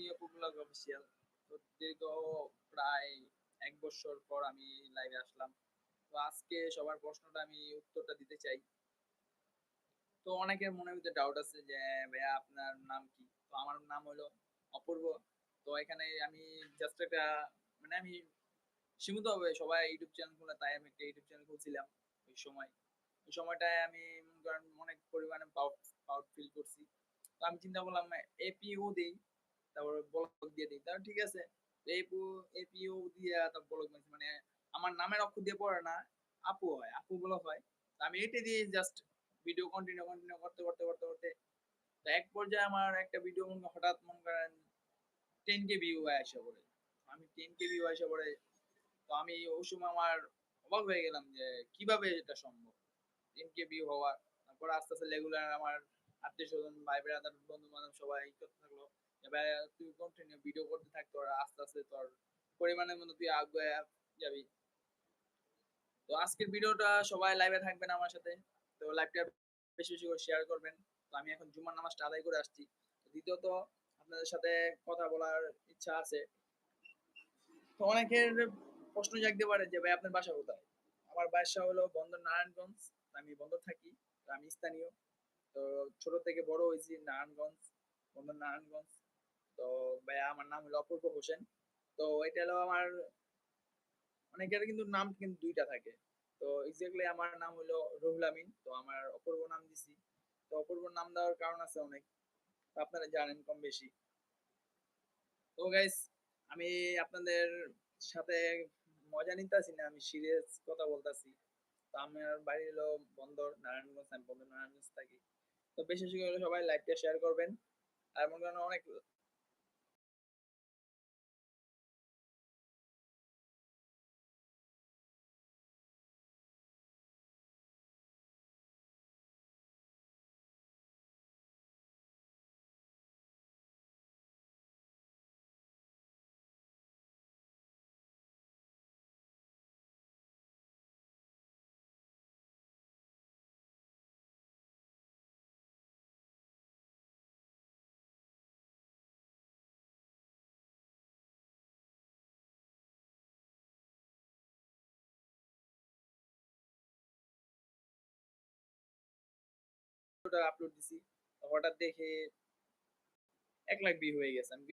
Me popular official তো দীর্ঘ প্রায় এক বছর পর আমি লাইভে আসলাম। তো আজকে সবার প্রশ্নটা আমি উত্তরটা দিতে চাই। তো অনেকের মনের ভিতরে ডাউট আছে যে ভাইয়া, আপনার নাম কি? তো আমার নাম হলো অপূর্ব। তো এখানে আমি জাস্ট একটা মানে আমি সীমিত হবে, সবাই ইউটিউব চ্যানেল খুলে, তাই আমি একটা ইউটিউব চ্যানেল খুলছিলাম ওই সময়। ওই সময়টায় আমি মনে করেন অনেক পরিমাণে পাউট ফিল করছি। তো আমি চিন্তা করলাম এপিও দিই। তারপর ব্লগ দিয়ে দিই। তাহলে ঠিক আছে এপু এপিও দিয়ে তারপর ব্লগ মানে আমার নামের অক্ষর দিয়ে পড়ে না, আপু হয়, আপু বলা হয়। আমি এটা দিয়ে জাস্ট ভিডিও কন্টিনিউ কন্টিনিউ করতে করতে করতে করতে। তো এক পর্যায়ে আমার একটা ভিডিও মনে হঠাৎ মনে করেন টেন কে ভিউ আসে পড়ে। আমি টেন কে ভিউ আসে পড়ে। তো আমি ওই সময় আমার অবাক হয়ে গেলাম যে কীভাবে এটা সম্ভব? টেন কে ভিউ হওয়া তারপর আস্তে আস্তে রেগুলার আমার আত্মীয় স্বজন ভাই ব্রাদার বন্ধু বান্ধব সবাই করতে থাকল তুই কন্টিনিউ ভিডিও করতে থাক, তোর আস্তে আস্তে তোর পরিমাণের তুই আগে যাবি। তো আজকের ভিডিওটা সবাই লাইভে থাকবেন আমার সাথে। তো লাইভটা বেশি বেশি করে শেয়ার করবেন। তো আমি এখন জুমার নামাজটা আদায় করে আসছি। দ্বিতীয়ত, আপনাদের সাথে কথা বলার ইচ্ছা আছে। তো অনেকের প্রশ্ন জাগতে পারে যে, ভাই, আপনার বাসা কোথায়? আমার বাসা হলো বন্দর নারায়ণগঞ্জ। আমি বন্দর থাকি আমি স্থানীয়। তো ছোট থেকে বড় হয়েছি নারায়ণগঞ্জ, বন্দর নারায়ণগঞ্জ। তো ভাইয়া আমার নাম হলো অপূর্ব হোসেন। তো এটা হলো আমার অনেকের কিন্তু নাম কিন্তু দুইটা থাকে। তো এক্স্যাক্টলি আমার নাম হলো রুহুল আমিন, তো আমার অপূর্ব নাম দিছি। তো অপূর্ব নাম দেওয়ার কারণ আছে অনেক আপনারা জানেন কম বেশি। তো গাইস আমি আপনাদের সাথে মজা নিতেছি না, আমি সিরিয়াস কথা বলতেছি। তো আমার বাড়ি হলো বন্দর, নারায়ণগঞ্জ, আমি বন্দর, নারায়ণগঞ্জ থাকি। তো বেশি বেশি সবাই লাইভটা শেয়ার করবেন। আর মনে অনেক আপলোড দিছি। হঠাৎ দেখে এক লাখ ভিউ হয়ে গেছে। আমি